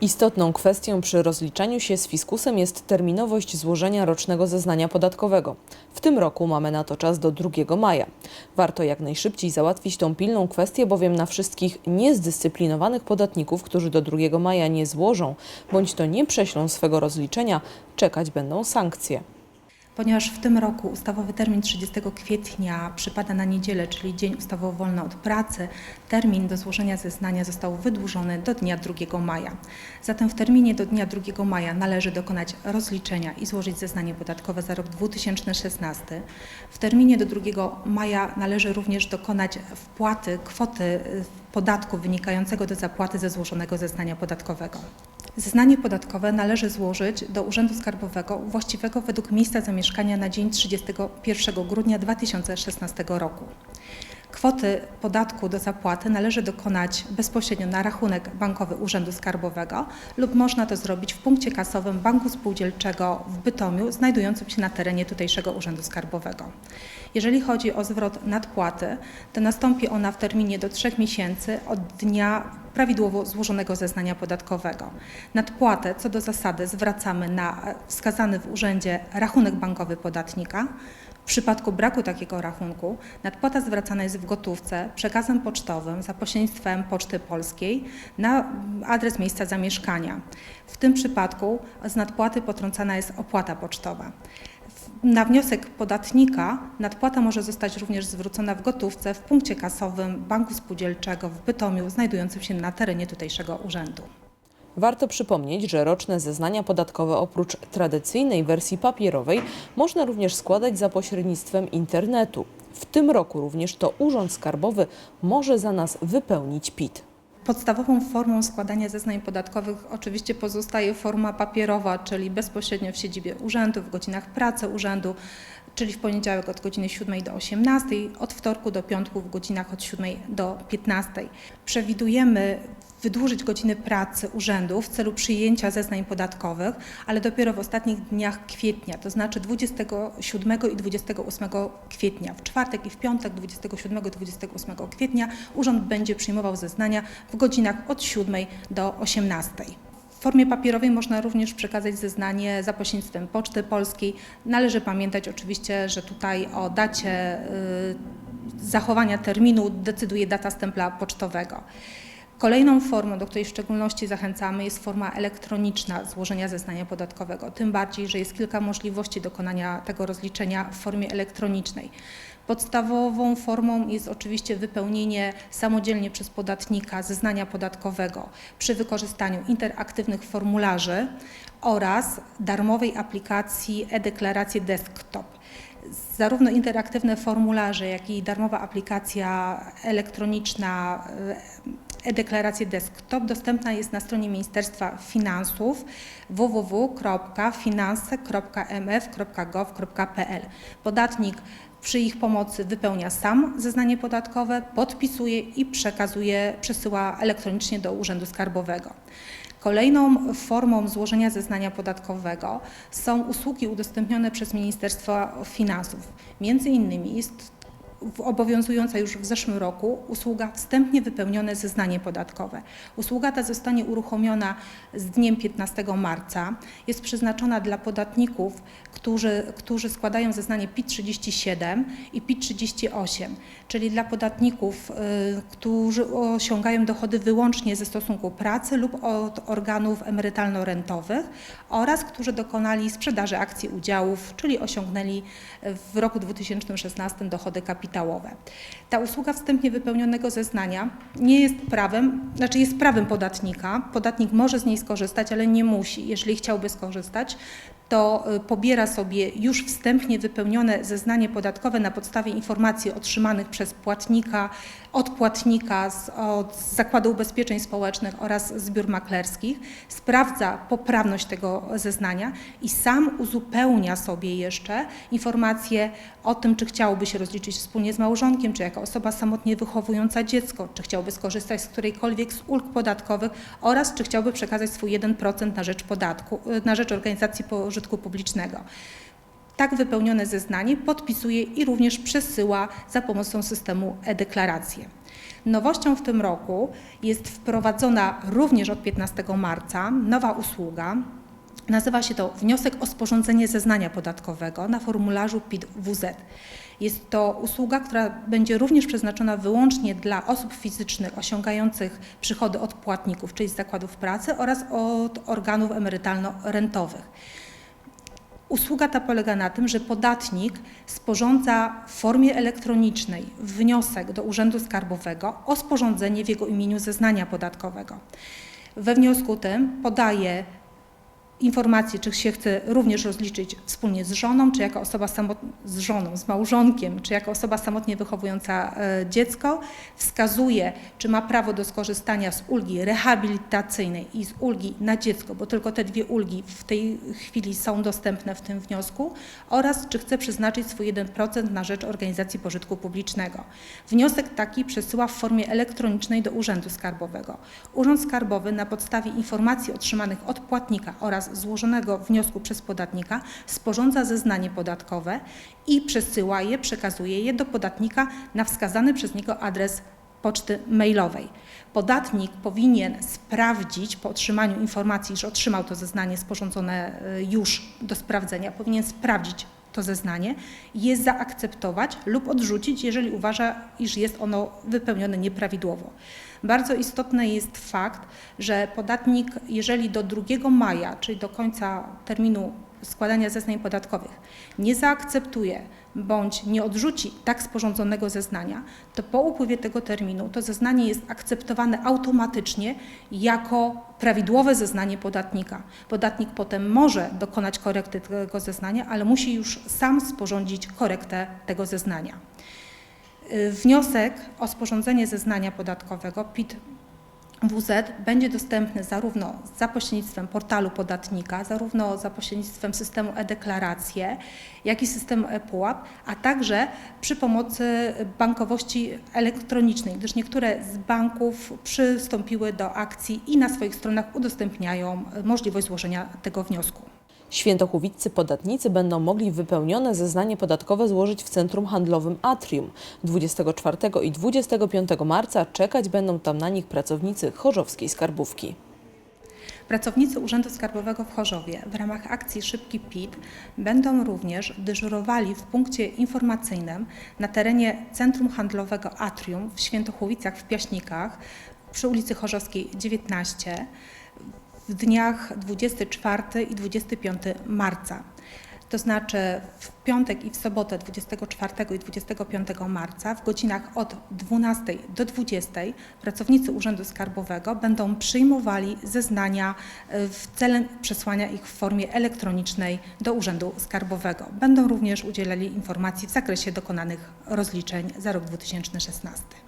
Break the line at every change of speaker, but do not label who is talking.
Istotną kwestią przy rozliczaniu się z fiskusem jest terminowość złożenia rocznego zeznania podatkowego. W tym roku mamy na to czas do 2 maja. Warto jak najszybciej załatwić tą pilną kwestię, bowiem na wszystkich niezdyscyplinowanych podatników, którzy do 2 maja nie złożą bądź to nie prześlą swego rozliczenia, czekać będą sankcje.
Ponieważ w tym roku ustawowy termin 30 kwietnia przypada na niedzielę, czyli dzień ustawowo wolny od pracy, termin do złożenia zeznania został wydłużony do dnia 2 maja. Zatem w terminie do dnia 2 maja należy dokonać rozliczenia i złożyć zeznanie podatkowe za rok 2016. W terminie do 2 maja należy również dokonać wpłaty kwoty y, podatku wynikającego do zapłaty ze złożonego zeznania podatkowego. Zeznanie podatkowe należy złożyć do Urzędu Skarbowego właściwego według miejsca zamieszkania na dzień 31 grudnia 2016 roku. Kwoty podatku do zapłaty należy dokonać bezpośrednio na rachunek bankowy Urzędu Skarbowego lub można to zrobić w punkcie kasowym Banku Spółdzielczego w Bytomiu, znajdującym się na terenie tutejszego Urzędu Skarbowego. Jeżeli chodzi o zwrot nadpłaty, to nastąpi ona w terminie do 3 miesięcy od dnia prawidłowo złożonego zeznania podatkowego. Nadpłatę co do zasady zwracamy na e, wskazany w urzędzie rachunek bankowy podatnika. W przypadku braku takiego rachunku nadpłata zwracana jest w gotówce przekazem pocztowym za pośrednictwem Poczty Polskiej na adres miejsca zamieszkania. W tym przypadku z nadpłaty potrącana jest opłata pocztowa. Na wniosek podatnika nadpłata może zostać również zwrócona w gotówce w punkcie kasowym Banku Spółdzielczego w Bytomiu, znajdującym się na terenie tutejszego urzędu.
Warto przypomnieć, że roczne zeznania podatkowe oprócz tradycyjnej wersji papierowej można również składać za pośrednictwem internetu. W tym roku również to Urząd Skarbowy może za nas wypełnić PIT.
Podstawową formą składania zeznań podatkowych oczywiście pozostaje forma papierowa, czyli bezpośrednio w siedzibie urzędu, w godzinach pracy urzędu, czyli w poniedziałek od godziny 7 do 18, od wtorku do piątku w godzinach od 7 do 15. Przewidujemy wydłużyć godziny pracy urzędu w celu przyjęcia zeznań podatkowych, ale dopiero w ostatnich dniach kwietnia, to znaczy 27 i 28 kwietnia. W czwartek i w piątek 27 i 28 kwietnia urząd będzie przyjmował zeznania w godzinach od 7 do 18. W formie papierowej można również przekazać zeznanie za pośrednictwem Poczty Polskiej. Należy pamiętać oczywiście, że tutaj o dacie y, zachowania terminu decyduje data stempla pocztowego. Kolejną formą, do której w szczególności zachęcamy, jest forma elektroniczna złożenia zeznania podatkowego. Tym bardziej, że jest kilka możliwości dokonania tego rozliczenia w formie elektronicznej. Podstawową formą jest oczywiście wypełnienie samodzielnie przez podatnika zeznania podatkowego przy wykorzystaniu interaktywnych formularzy oraz darmowej aplikacji e-deklaracje desktop. Zarówno interaktywne formularze, jak i darmowa aplikacja elektroniczna e-deklaracje desktop dostępna jest na stronie Ministerstwa Finansów www.finanse.mf.gov.pl. Podatnik przy ich pomocy wypełnia sam zeznanie podatkowe, podpisuje i przekazuje, przesyła elektronicznie do Urzędu Skarbowego. Kolejną formą złożenia zeznania podatkowego są usługi udostępnione przez Ministerstwo Finansów. Między innymi jest obowiązująca już w zeszłym roku usługa wstępnie wypełnione zeznanie podatkowe. Usługa ta zostanie uruchomiona z dniem 15 marca. Jest przeznaczona dla podatników, którzy, którzy składają zeznanie PIT-37 i PIT-38, czyli dla podatników, y, którzy osiągają dochody wyłącznie ze stosunku pracy lub od organów emerytalno-rentowych oraz którzy dokonali sprzedaży akcji udziałów, czyli osiągnęli w roku 2016 dochody kapitałowe. Ta usługa wstępnie wypełnionego zeznania nie jest prawem, znaczy jest prawem podatnika. Podatnik może z niej skorzystać, ale nie musi. Jeżeli chciałby skorzystać, to y, pobiera sobie już wstępnie wypełnione zeznanie podatkowe na podstawie informacji otrzymanych przez płatnika, od płatnika z, od Zakładu Ubezpieczeń Społecznych oraz z biur maklerskich, sprawdza poprawność tego zeznania i sam uzupełnia sobie jeszcze informacje o tym, czy chciałby się rozliczyć wspólnie z małżonkiem, czy jako osoba samotnie wychowująca dziecko, czy chciałby skorzystać z którejkolwiek z ulg podatkowych oraz czy chciałby przekazać swój 1% na rzecz podatku, na rzecz organizacji pożytku publicznego. tak wypełnione zeznanie podpisuje i również przesyła za pomocą systemu e-deklaracje. Nowością w tym roku jest wprowadzona również od 15 marca nowa usługa. Nazywa się to wniosek o sporządzenie zeznania podatkowego na formularzu PIT-WZ. Jest to usługa, która będzie również przeznaczona wyłącznie dla osób fizycznych osiągających przychody od płatników, czyli z zakładów pracy oraz od organów emerytalno-rentowych. Usługa ta polega na tym, że podatnik sporządza w formie elektronicznej wniosek do Urzędu Skarbowego o sporządzenie w jego imieniu zeznania podatkowego. We wniosku tym podaje informację, czy się chce również rozliczyć wspólnie z żoną, czy jako osoba samotna, z żoną, z małżonkiem, czy jako osoba samotnie wychowująca e, dziecko, wskazuje, czy ma prawo do skorzystania z ulgi rehabilitacyjnej i z ulgi na dziecko, bo tylko te dwie ulgi w tej chwili są dostępne w tym wniosku, oraz czy chce przeznaczyć swój 1% na rzecz organizacji pożytku publicznego. Wniosek taki przesyła w formie elektronicznej do Urzędu Skarbowego. Urząd Skarbowy na podstawie informacji otrzymanych od płatnika oraz złożonego wniosku przez podatnika sporządza zeznanie podatkowe i przesyła je, przekazuje je do podatnika na wskazany przez niego adres poczty mailowej. Podatnik powinien sprawdzić po otrzymaniu informacji, że otrzymał to zeznanie sporządzone y, już do sprawdzenia, powinien sprawdzić to zeznanie, je zaakceptować lub odrzucić, jeżeli uważa, iż jest ono wypełnione nieprawidłowo. Bardzo istotny jest fakt, że podatnik, jeżeli do 2 maja, czyli do końca terminu składania zeznań podatkowych, nie zaakceptuje bądź nie odrzuci tak sporządzonego zeznania, to po upływie tego terminu to zeznanie jest akceptowane automatycznie jako prawidłowe zeznanie podatnika. Podatnik potem może dokonać korekty tego zeznania, ale musi już sam sporządzić korektę tego zeznania. Wniosek o sporządzenie zeznania podatkowego PIT WZ będzie dostępny zarówno za pośrednictwem portalu podatnika, zarówno za pośrednictwem systemu e-deklaracje, jak i systemu e-PUAP, a także przy pomocy bankowości elektronicznej, gdyż niektóre z banków przystąpiły do akcji i na swoich stronach udostępniają możliwość złożenia tego wniosku.
Świętochowiccy podatnicy będą mogli wypełnione zeznanie podatkowe złożyć w centrum handlowym Atrium. 24 i 25 marca czekać będą tam na nich pracownicy Chorzowskiej Skarbówki.
Pracownicy Urzędu Skarbowego w Chorzowie w ramach akcji Szybki PIT będą również dyżurowali w punkcie informacyjnym na terenie Centrum Handlowego Atrium w Świętochłowicach w Piaśnikach przy ulicy Chorzowskiej 19 w dniach 24 i 25 marca. To znaczy w piątek i w sobotę 24 i 25 marca w godzinach od 12 do 20 pracownicy Urzędu Skarbowego będą przyjmowali zeznania e, w celem przesłania ich w formie elektronicznej do Urzędu Skarbowego. Będą również udzielali informacji w zakresie dokonanych rozliczeń za rok 2016.